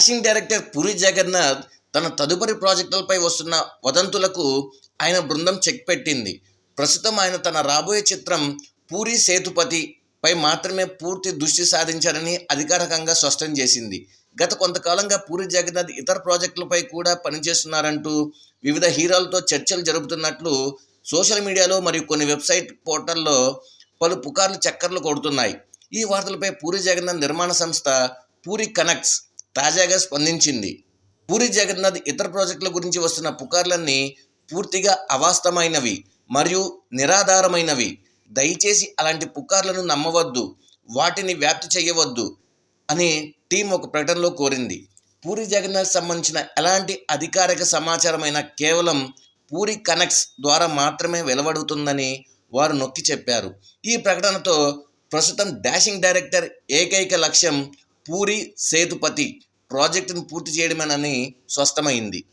Dashing director puri Jagannadh తన తదుపరి ప్రాజెక్టులపై వస్తున్న వదంతులకు ఆయన బృందం చెక్ పెట్టింది. ప్రస్తుతం ఆయన తన రాబోయే చిత్రం పూరి సేతుపతి పై మాత్రమే పూర్తి దృష్టి సాధించారని అధికారికంగా స్పష్టం చేసింది. గత కొంతకాలంగా పూరి జగన్నాథ్ ఇతర ప్రాజెక్టులపై కూడా పనిచేస్తున్నారంటూ వివిధ హీరోలతో చర్చలు జరుపుతున్నట్లు సోషల్ మీడియాలో మరియు కొన్ని వెబ్సైట్ పోర్టల్లో పలు పుకార్లు చక్కర్లు కొడుతున్నాయి. ఈ వార్తలపై పూరి జగన్నాథ్ నిర్మాణ సంస్థ పూరి కనెక్ట్స్ తాజాగా స్పందించింది. పూరి జగన్నాథ్ ఇతర ప్రాజెక్టుల గురించి వస్తున్న పుకార్లన్నీ పూర్తిగా అవాస్తవమైనవి మరియు నిరాధారమైనవి. దయచేసి అలాంటి పుకార్లను నమ్మవద్దు వాటిని వ్యాప్తి చేయవద్దు అని టీం ఒక ప్రకటనలో కోరింది. పూరి జగన్నాథ్ సంబంధించిన ఎలాంటి అధికారిక సమాచారమైన కేవలం పూరి కనెక్ట్స్ ద్వారా మాత్రమే వెలువడుతుందని వారు నొక్కి చెప్పారు. ఈ ప్రకటనతో ప్రస్తుతం డాషింగ్ డైరెక్టర్ ఏకైక లక్ష్యం పూరి సేతుపతి ప్రాజెక్టును పూర్తి చేయడమేనని స్పష్టమైంది.